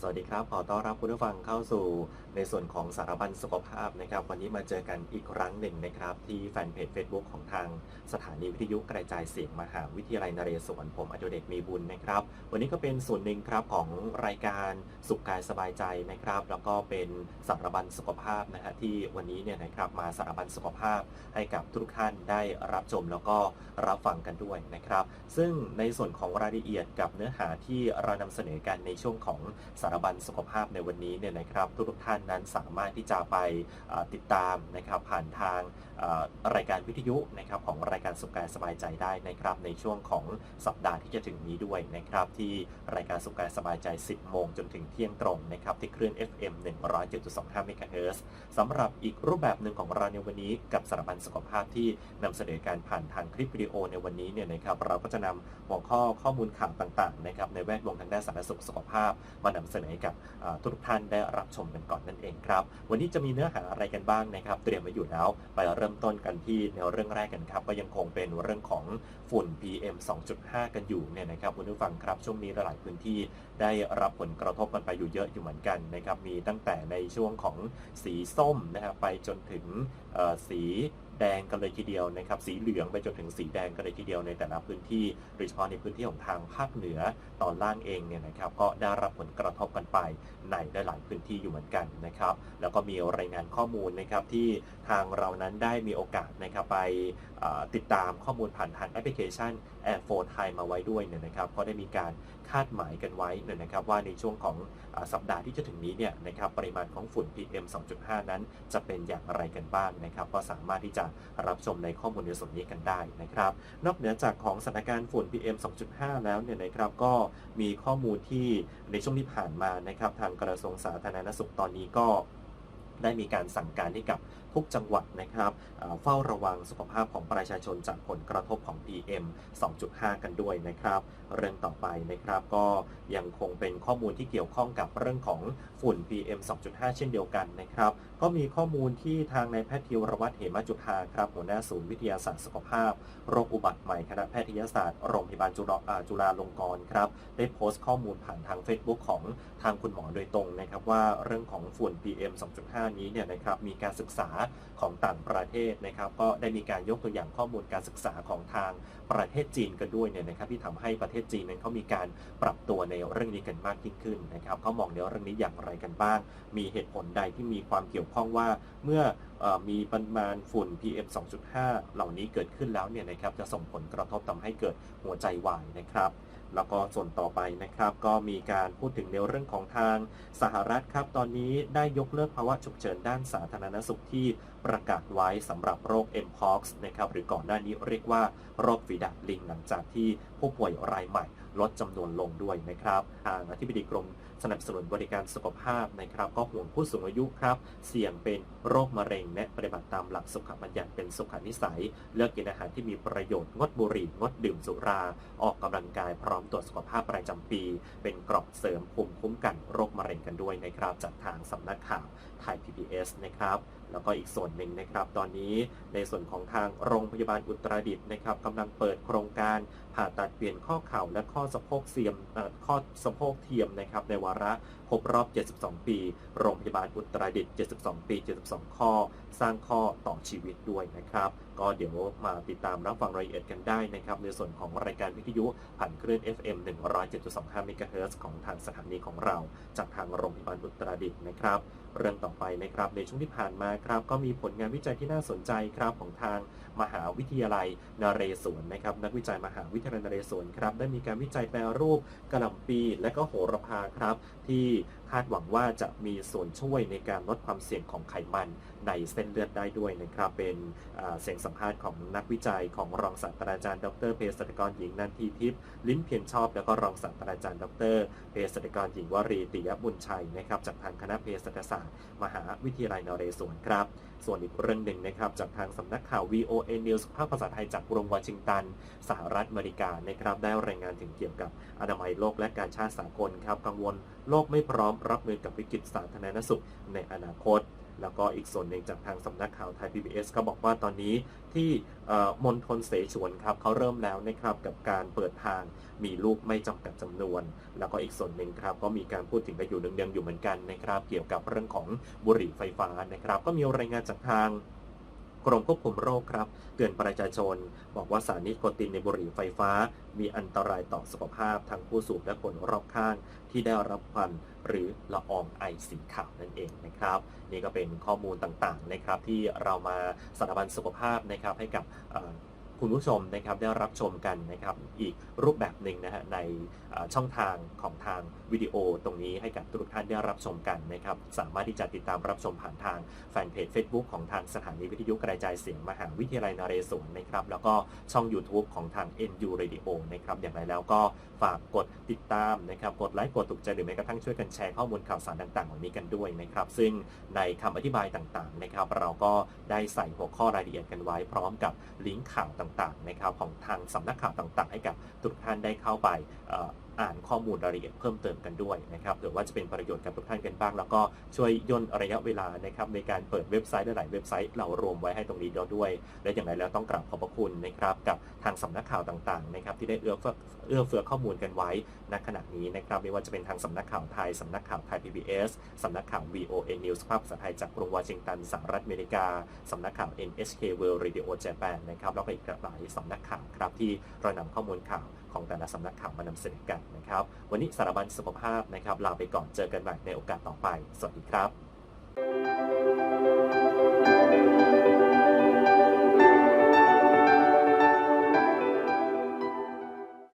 สวัสดีครับ ขอต้อนรับคุณผู้ฟังเข้าสู่ในส่วนของสารบัญสุขภาพนะครับ วันนี้มาเจอกันอีกครั้งหนึ่งนะครับ ที่แฟนเพจ Facebook ของทางสถานีวิทยุกระจายเสียงมหาวิทยาลัยนเรศวรผมอดุเดชมีบุญนะครับ วันนี้ก็เป็นส่วนหนึ่งครับของรายการสุขกายสบายใจนะครับ แล้วก็เป็นสารบัญสุขภาพนะฮะที่วันนี้เนี่ยนะครับมาสารบัญสุขภาพให้กับทุกท่านได้รับชมแล้วก็รับฟังกันด้วยนะครับ ซึ่งในส่วนของรายละเอียดกับเนื้อหาที่เรานำเสนอกันในช่วงของสารบัญสุขภาพในวันนี้เนี่ยนะครับทุกท่านนั้นสามารถที่จะไปติดตามนะครับผ่านทางรายการวิทยุนะครับของรายการสุขกายสบายใจได้นะครับในช่วงของสัปดาห์ที่จะถึงนี้ด้วยนะครับที่รายการสุขกายสบายใจ 10 โมงจนถึงเที่ยงตรงนะครับที่คลื่น FM 107.25 MHz สำหรับอีกรูปแบบหนึ่งของเราในวันนี้กับสารบัญสุขภาพที่นำเสนอการผ่านทางคลิปวิดีโอในวันนี้เนี่ยนะครับเราก็จะนำหัวข้อข้อมูลข่าวต่างๆนะครับในแวดวงทางด้านสาธารณสุขสุขภาพมานำเสนอให้กับทุกท่านได้รับชมกันก่อนนั่นเองครับ วันนี้จะมีเนื้อหาอะไรกันบ้างนะครับ เตรียมไว้อยู่แล้ว ไปเริ่มต้นกันที่แนวเรื่องแรกกันครับ ก็ยังคงเป็นเรื่องของฝุ่น PM 2.5 กันอยู่เนี่ยนะครับคุณผู้ฟังครับช่วงนี้หลายพื้นที่ได้รับผลกระทบกันไปอยู่เยอะอยู่เหมือนกันนะครับ มีตั้งแต่ในช่วงของสีส้มนะครับไปจนถึงสี แดงกันเลยทีเดียวนะครับ สีเหลืองไปจนถึงสีแดงกันเลยทีเดียวในแต่ละพื้นที่โดยเฉพาะในพื้นที่ของทางภาคเหนือตอนล่างเองเนี่ยนะครับ ก็ได้รับผลกระทบกันไปในหลายพื้นที่อยู่เหมือนกันนะครับ แล้วก็มีรายงานข้อมูลนะครับที่ทางเรานั้นได้มีโอกาสนะครับไปติดตามข้อมูลผ่านทางแอปพลิเคชัน Air 4 Thai มาไว้ด้วยเนี่ยนะครับก็ได้มีการคาดหมายกันไว้เนี่ยนะครับ ว่าในช่วงของอสัปดาห์ที่จะถึงนี้เนี่ยนะครับปริมาณของฝุ่น PM 2.5 นั้นจะเป็นอย่างไรกันบ้างนะครับ ก็สามารถที่จะรับชมในข้อมูลในส่วนนี้กันได้นะครับ นอกเหนือจากของสถานการณ์ฝุ่น PM 2.5 แล้วเนี่ยนะครับก็มีข้อมูลที่ในช่วงที่ผ่านมานะครับทางกระทรวงสาธารณสุขตอนนี้ก็ได้มีการสั่งการให้กับ ทุกจังหวัดนะครับเฝ้าระวังสุขภาพของประชาชนจากผลกระทบของ PM 2.5 กันด้วยนะครับ เรื่องต่อไปนะครับก็ยังคงเป็นข้อมูลที่เกี่ยวข้องกับเรื่องของฝุ่น PM 2.5 เช่นเดียวกันนะครับ ก็มีข้อมูลที่ทางนายแพทย์ธีรวัตรเหมจุฑาครับหัวหน้าศูนย์วิทยาศาสตร์สุขภาพโรคอุบัติใหม่คณะแพทยศาสตร์โรงพยาบาลจุฬาอ่าจุฬาลงกรณ์ครับได้โพสต์ข้อมูลผ่านทาง Facebook ของทางคุณหมอโดยตรงนะครับว่าเรื่องของฝุ่น PM 2.5 นี้เนี่ยนะครับมีการศึกษาของต่างประเทศนะครับ ก็ได้มีการยกตัวอย่างข้อมูลการศึกษาของทางประเทศจีนกันด้วยเนี่ยนะครับ ที่ทำให้ประเทศจีนนั้นเขามีการปรับตัวในเรื่องนี้กันมากยิ่งขึ้นนะครับเขามองในเรื่องนี้อย่างไรกันบ้าง มีเหตุผลใดที่มีความเกี่ยวข้องว่าเมื่อ มีปริมาณฝุ่น PM 2.5 เหล่านี้เกิดขึ้นแล้วเนี่ยนะครับจะส่งผลกระทบทำให้เกิดหัวใจวายนะครับ แล้วก็ส่วนต่อไปนะครับ ก็มีการพูดถึงในเรื่องของทางสหรัฐครับ ตอนนี้ได้ยกเลิกภาวะฉุกเฉินด้านสาธารณสุขที่ ประกาศไว้สำหรับโรค mpox นะครับหรือก่อนหน้านี้เรียกว่าโรคฝีดาดลิงหลังจากที่ผู้ป่วยรายใหม่ลดจำนวนลงด้วยนะครับทางอธิบดีกรมสนับสนุนบริการสุขภาพนะครับ ก็ห่วงผู้สูงอายุครับ เสี่ยงเป็นโรคมะเร็งและปฏิบัติตามหลักสุขบัญญัติเป็นสุขนิสัย เลือกกินอาหารที่มีประโยชน์งดบุหรี่งดดื่มสุรา ออกกำลังกายพร้อมตรวจสุขภาพประจำปี เป็นกราะเสริมภูมิคุ้มกันโรคมะเร็งกันด้วยนะครับ จากทางสำนักข่าวไทย PBS นะครับ แล้วก็อีกส่วนหนึ่งนะครับ ตอนนี้ในส่วนของทางโรงพยาบาลอุตรดิตถ์นะครับกำลังเปิดโครงการผ่าตัดเปลี่ยนข้อเข่าและข้อสะโพกเสียมข้อสะโพกเทียมนะครับในวาระครบรอบ 72 ปี โรงพยาบาลอุตรดิตถ์72 ปี 72 ข้อ สร้างข้อต่อชีวิตด้วยนะครับ ก็เดี๋ยวมาติดตามรับฟังรายละเอียดกันได้นะครับ ในส่วนของรายการวิทยุผ่านคลื่น FM 107.25 MHz ของทางสถานีของเรา จากทางโรงพยาบาลอุตรดิตถ์นะครับ เรื่องต่อไปนะครับ ในช่วงที่ผ่านมาครับ ก็มีผลงานวิจัยที่น่าสนใจครับของทางมหาวิทยาลัยนเรศวรนะครับ นักวิจัยมหาวิทยาลัยนเรศวรครับ ได้มีการวิจัยแปรรูปกระหล่ำปีและก็โหระพาครับที่ที่าดหวังว่าจะมีส่วนช่วยในการลดความเสี่ยงของไขมันในเส้นเลือดได้ด้วยนะครับ เป็นเสียงสัมภาษณ์ของนักวิจัยของรองศาสตราจารย์ดรเภสัชกรหญิงนันทีทิพย์ลิ้มเพียรชอบ แล้วก็รองศาสตราจารย์ดรเภสัชกรหญิงวรีติยบุญชัยนะครับจากทางคณะเภสัชศาสตร์ มหาวิทยาลัยนเรศวรครับส่วนอีกเรื่องหนึ่งนะครับ จากทางสำนักข่าว VOA News ภาคภาษาไทยจากกรุงวอชิงตัน สหรัฐอเมริกานะครับ ได้รายงานถึงเกี่ยวกับอนามัยโลกและการชาติสากลครับ กังวลโลกไม่พร้อมรับมือกับวิกฤตสาธารณสุขในอนาคต แล้วก็อีกส่วนหนึ่งจากทางสำนักข่าวไทย PBS ก็บอกว่าตอนนี้ที่มณฑลเสฉวนครับเขาเริ่มแล้วนะครับกับการเปิดทางมีลูกไม่จำกัดจำนวน แล้วก็อีกส่วนหนึ่งครับก็มีการพูดถึงกันอยู่เนืองๆอยู่เหมือนกันนะครับ เกี่ยวกับเรื่องของบุหรี่ไฟฟ้านะครับ ก็มีรายงานจากทาง กรมควบคุมโรคครับ เตือนประชาชน บอกว่าสารนิโคตินในบุหรี่ไฟฟ้า มีอันตรายต่อสุขภาพทั้งผู้สูบและคนรอบข้าง ที่ได้รับควันหรือละอองไอสีขาวนั่นเองนะครับ นี่ก็เป็นข้อมูลต่างๆนะครับที่เรามาสถาบันสุขภาพนะครับให้กับ คุณผู้ชมนะครับได้รับชมกันนะครับอีกรูปแบบหนึ่งนะฮะในช่องทางของทางวิดีโอตรงนี้ให้กับทุกท่านได้รับชมกันนะครับสามารถที่จะติดตามรับชมผ่านทางแฟนเพจ Facebook ของทางสถานีวิทยุกระจายเสียงมหาวิทยาลัยนเรศวรนะครับแล้วก็ช่อง YouTube ของทาง NU Radio นะครับอย่างไรแล้วก็ฝากกดติดตามนะครับกดไลค์กดถูกใจหรือแม้กระทั่งช่วยกันแชร์ข้อมูลข่าวสารต่างๆเหล่านี้กันด้วยนะครับซึ่งในคำอธิบายต่างๆนะครับเราก็ได้ใส่หัวข้อรายละเอียดกันไว้พร้อมกับลิงก์ข่าวต่างๆนะครับของทางสำนักข่าวต่างๆ ให้กับทุกท่านได้เข้าไป อ่านข้อมูลรายละเอียดเพิ่มเติมกันด้วยนะครับเผื่อว่าจะเป็นประโยชน์กับทุกท่านกันบ้าง แล้วก็ช่วยย่นระยะเวลานะครับในการเปิดเว็บไซต์หลายเว็บไซต์เรารวมไว้ให้ตรงนี้ด้วย และอย่างไรแล้วต้องกราบขอบพระคุณนะครับกับทางสำนักข่าวต่างๆนะครับที่ได้เอื้อเฟื้อเอื้อเฟื้อข้อมูลกันไว้ณขณะนี้นะครับไม่ว่าจะเป็นทางสำนักข่าวไทยสำนักข่าวไทย PBS สำนักข่าว VOA News ภาพภาษาไทยจากกรุงวอชิงตันสหรัฐอเมริกาสำนักข่าว NHK World Radio Japan นะครับแล้วก็อีกหลายสำนักข่าวครับที่เรานำข้อมูลข่าว ของแต่ละสำนักข่าวมานำเสนอกันนะครับ วันนี้สารบัญสุขภาพนะครับลาไปก่อนเจอกันใหม่ในโอกาสต่อไป สวัสดีครับ